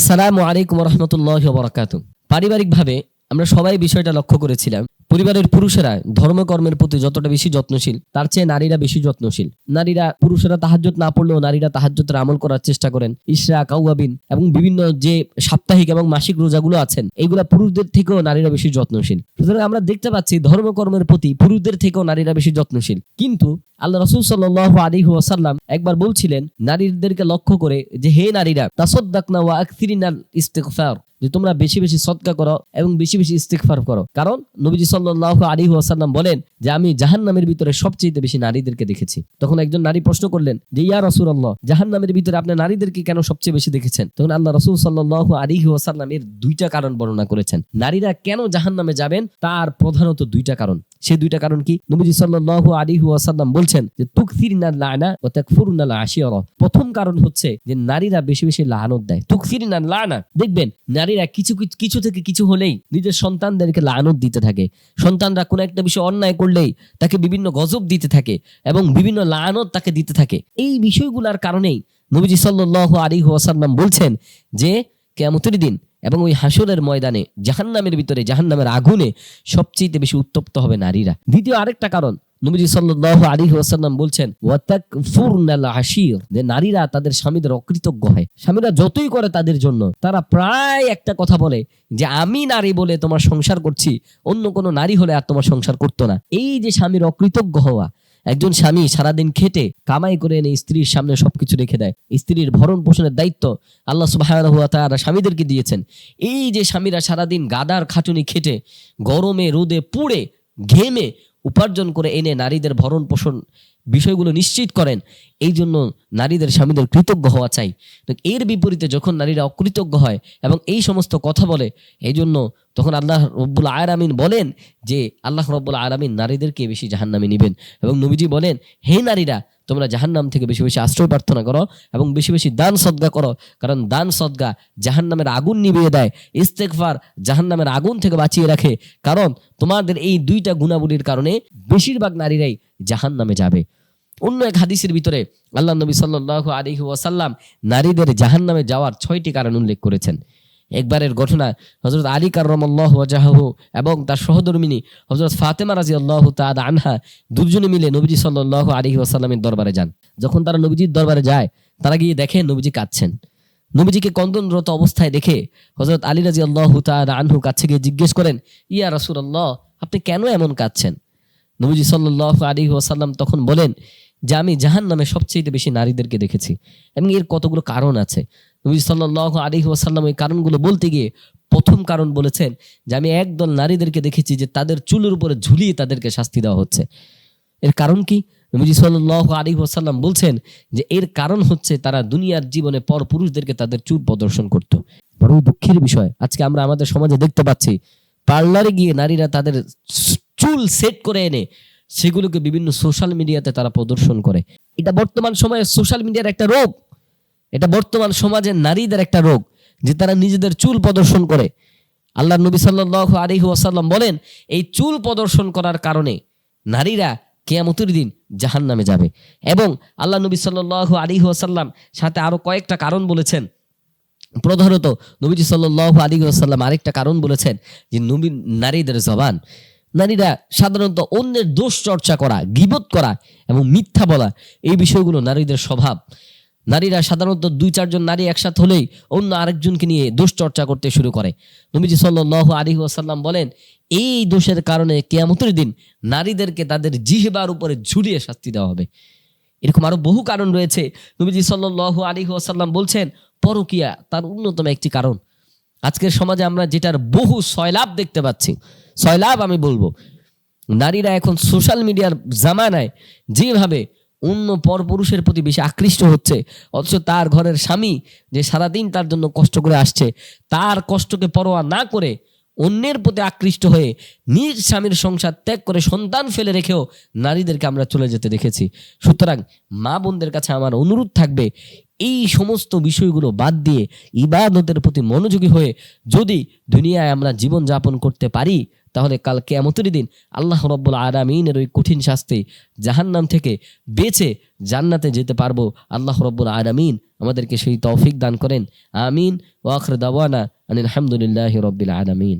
আসসালামু আলাইকুম রহমতুল্লাহ বরাকাত পারিবারিকভাবে আমরা সবাই বিষয়টা লক্ষ্য করেছিলাম পরিবারের পুরুষেরা ধর্মকর্মের প্রতি যতটা বেশি যত্নশীল, তার চেয়ে নারীরা বেশি যত্নশীল। নারীরা, পুরুষেরা তাহাজ্জত না পড়লেও নারীরা তাহাজ্জতের আমল করার চেষ্টা করেন। ইশরা কাউয়াবিন এবং বিভিন্ন যে সাপ্তাহিক এবং মাসিক রোজাগুলো আছেন, এইগুলা পুরুষদের থেকেও নারীরা বেশি যত্নশীল। সুতরাং আমরা দেখতে পাচ্ছি ধর্মকর্মের প্রতি পুরুষদের থেকেও নারীরা বেশি যত্নশীল। কিন্তু আল্লাহ রসুল সাল্লাহ আলী ওয়াসাল্লাম একবার বলছিলেন, নারীদেরকে লক্ষ্য করে যে, হে নারীরা, তাসদ্দাকনা ওয়া আকসিরিনাল ইস্তেগফার। যে তোমরা বেশি বেশি সৎকা করো এবং বেশি বেশি ইস্তেগফার করো। কারণ নবীজি সাল্লাহ আলী ওয়াসাল্লাম বলেন যে, আমি জাহান্নামের ভিতরে সবচেয়ে বেশি নারীদেরকে দেখেছি। তখন একজন নারী প্রশ্ন করলেন যে, ইয়া রসুল আল্লাহ জাহান্নামের ভিতরে আপনি নারীদেরকে কেন সবচেয়ে বেশি দেখেছেন? তখন আল্লাহ রসুল সাল্লাহ আলী ওয়াসাল্লাম এর দুইটা কারণ বর্ণনা করেছেন। নারীরা কেন জাহান্নামে যাবেন? তার প্রধানত দুইটা কারণ। সেই দুইটা কারণ কি? নবীজি সাল্লাহ আলী ওয়াসাল্লাম বলছেন যে তুকফিরিনা লানা ও তাকফুরুনা আশিয়রা প্রথম কারণ হচ্ছে যে, নারীরা বেশি বেশি লাহানত দেয়। তুকফিরিনা লানা। দেখবেন নারীরা কিছু কিছু- থেকে কিছু হলেই নিজের সন্তানদেরকে লানত দিতে থাকে। সন্তানরা কোনো একটা বিষয় অন্যায় করলেই তাকে বিভিন্ন গজব দিতে থাকে এবং বিভিন্ন লানত তাকে দিতে থাকে। এই বিষয়গুলোর কারণেই নবীজি সাল্লাহ আলী ওয়াসাল্লাম বলছেন যে কেমতের দিন এবং ওই হাসরের ময়দানে জাহান্নামের ভিতরে জাহান্নামের আগুনে সবচেয়ে বেশি উত্তপ্ত হবে নারীরা। দ্বিতীয় আরেকটা কারণ নবীজি সাল্লাল্লাহু আলাইহি ওয়াসাল্লাম বলছেন ওয়াতাকফুরনাল আশির যে নারীরা তাদের স্বামীদের অকৃতজ্ঞ হয়। স্বামীরা যতই করে তাদের জন্য, তারা প্রায় একটা কথা বলে, যে আমি নারী বলে তোমার সংসার করছি, অন্য কোনো নারী হলে আর তোমার সংসার করতো না। এই যে স্বামীর অকৃতজ্ঞ হওয়া, একজন স্বামী সারাদিন খেটে, কামাই করে এনে স্ত্রীর সামনে সবকিছু রেখে দেয়, স্ত্রীর ভরণ পোষণের দায়িত্ব আল্লাহ ওয়া তাআলা স্বামীদেরকে দিয়েছেন। এই যে স্বামীরা সারাদিন গাদার খাটুনি খেটে, গরমে রোদে পুড়ে, ঘেমে উপার্জন করে এনে নারীদের ভরণ পোষণ বিষয়গুলো নিশ্চিত করেন, এই জন্য নারীদের স্বামীদের কৃতজ্ঞ হওয়া চাই। তো এর বিপরীতে যখন নারীরা অকৃতজ্ঞ হয় এবং এই সমস্ত কথা বলে, এই জন্য তখন আল্লাহ রব্বুল আয়ারামিন বলেন যে, আল্লাহ রব্বুল আয়ারামিন নারীদেরকে বেশি জাহান্নামে নেবেন এবং নবীজি বলেন, হে নারীরা তোমরা জাহান্নাম থেকে বেশি বেশি আশ্রয় প্রার্থনা করো এবং বেশি বেশি দান সদ্গা করো। কারণ দান সদ্গা জাহান্নামের আগুন নিভিয়ে দেয়। ইস্তেকফার জাহান্নামের আগুন থেকে বাঁচিয়ে রাখে। কারণ তোমাদের এই দুইটা গুণাবলীর কারণে বেশিরভাগ নারীরাই জাহান্নামে যাবে। অন্য এক হাদিসের ভিতরে আল্লাহ নবী সাল্লাহ আলিহি ওয়াসাল্লাম নারীদের জাহান্নামে যাওয়ার ছয়টি কারণ উল্লেখ করেছেন। একবারের ঘটনা হজরত আলী কার্রমাল্লাহ ওয়াজাহু এবং তার সহধর্মিনী হজরত ফাতেমা রাজি আল্লাহ তাদ আনহা দুজনে মিলে নবীজি সাল্লাহ আলী ওয়াসাল্লামের দরবারে যান। যখন তারা নবীজির দরবারে যায়, তারা গিয়ে দেখে নবীজি কাঁদছেন। নবীজিকে কন্দনরত অবস্থায় দেখে হজরত আলী রাজি আল্লাহ তাদ আনহু কাছে গিয়ে জিজ্ঞেস করেন, ইয়া রাসুল আল্লাহ আপনি কেন এমন কাঁদছেন? নবীজি সাল্লাহ আলী ওয়াসাল্লাম তখন বলেন যে আমি জাহান নামে সবচেয়ে বেশি নারীদেরকে দেখেছি। এবং এর কতগুলো কারণ আছে। নবী সাল্লাহ আলী ওয়াসাল্লাম এই কারণগুলো বলতে গিয়ে প্রথম কারণ বলেছেন যে আমি একদল নারীদেরকে দেখেছি যে তাদের চুলের উপরে ঝুলিয়ে তাদেরকে শাস্তি দেওয়া হচ্ছে। এর কারণ কি? নবীজি সাল্লাহ আলী ওয়াসাল্লাম বলছেন যে এর কারণ হচ্ছে তারা দুনিয়ার জীবনে পর পুরুষদেরকে তাদের চুল প্রদর্শন করত। বড় দুঃখের বিষয়, আজকে আমরা আমাদের সমাজে দেখতে পাচ্ছি, পার্লারে গিয়ে নারীরা তাদের চুল সেট করে এনে সেগুলোকে বিভিন্ন সোশ্যাল মিডিয়াতে তারা প্রদর্শন করে। এটা বর্তমান সময়ে সোশ্যাল মিডিয়ার একটা রোগ। এটা বর্তমান সমাজের নারীদের একটা রোগ, যে তারা নিজেদের চুল প্রদর্শন করে। আল্লাহ নবী সাল্লাহ আলিহু আসাল্লাম বলেন, এই চুল প্রদর্শন করার কারণে নারীরা কেয়ামতের দিন জাহান নামে যাবে। এবং আল্লাহ নবী সাল্লাহ আলিহু আসাল্লাম সাথে আরও কয়েকটা কারণ বলেছেন। প্রধানত নবীজি সাল্লাহ আলী আসাল্লাম আরেকটা কারণ বলেছেন, যে নবী নারীদের জবান নারীরা সাধারণত অন্যের দোষ চর্চা করা, গিবত করা এবং মিথ্যা বলা, এই বিষয়গুলো নারীদের স্বভাব। নারীরা সাধারণত দুই, চারজন নারী একসাথে হলেই অন্য আরেকজনকে নিয়ে দোষ চর্চা করতে শুরু করে। নবীজি সাল্লাহ আলী আসাল্লাম বলেন, এই দোষের কারণে কেয়ামতের দিন নারীদেরকে তাদের জিহবার উপরে ঝুলিয়ে শাস্তি দেওয়া হবে। এরকম আরও বহু কারণ রয়েছে। নবীজি সাল্লাহ আলী আসাল্লাম বলছেন, পরকিয়া তার অন্যতম একটি কারণ। আজকের সমাজে আমরা যেটার বহু সয়লাভ দেখতে পাচ্ছি সয়লাভ আমি বলব, নারীরা এখন সোশ্যাল মিডিয়ার জামানায় যেভাবে অন্য পরপুরুষের প্রতি বেশি আকৃষ্ট হচ্ছে, অথচ তার ঘরের স্বামী যে সারাদিন তার জন্য কষ্ট করে আসছে, তার কষ্টকে পরোয়া না করে অন্যের প্রতি আকৃষ্ট হয়ে নিজ স্বামীর সংসার ত্যাগ করে সন্তান ফেলে রেখেও নারীদেরকে আমরা চলে যেতে দেখেছি। সুতরাং মা বোনদের কাছে আমার অনুরোধ থাকবে এই সমস্ত বিষয়গুলো বাদ দিয়ে ইবাদতের প্রতি মনোযোগী হয়ে যদি দুনিয়ায় আমরা জীবন যাপন করতে পারি, তাহলে কাল কেয়ামতের দিন আল্লাহ রব্বুল আরামিনের ওই কঠিন শাস্তি জাহান্নাম থেকে বেঁচে জান্নাতে যেতে পারব। আল্লাহ রব্বুল আরামিন আমাদেরকে সেই তৌফিক দান করেন। আমিন। ওয়াখর দাওয়ানা আনিল হামদুলিল্লাহ রব্বিল আলামিন।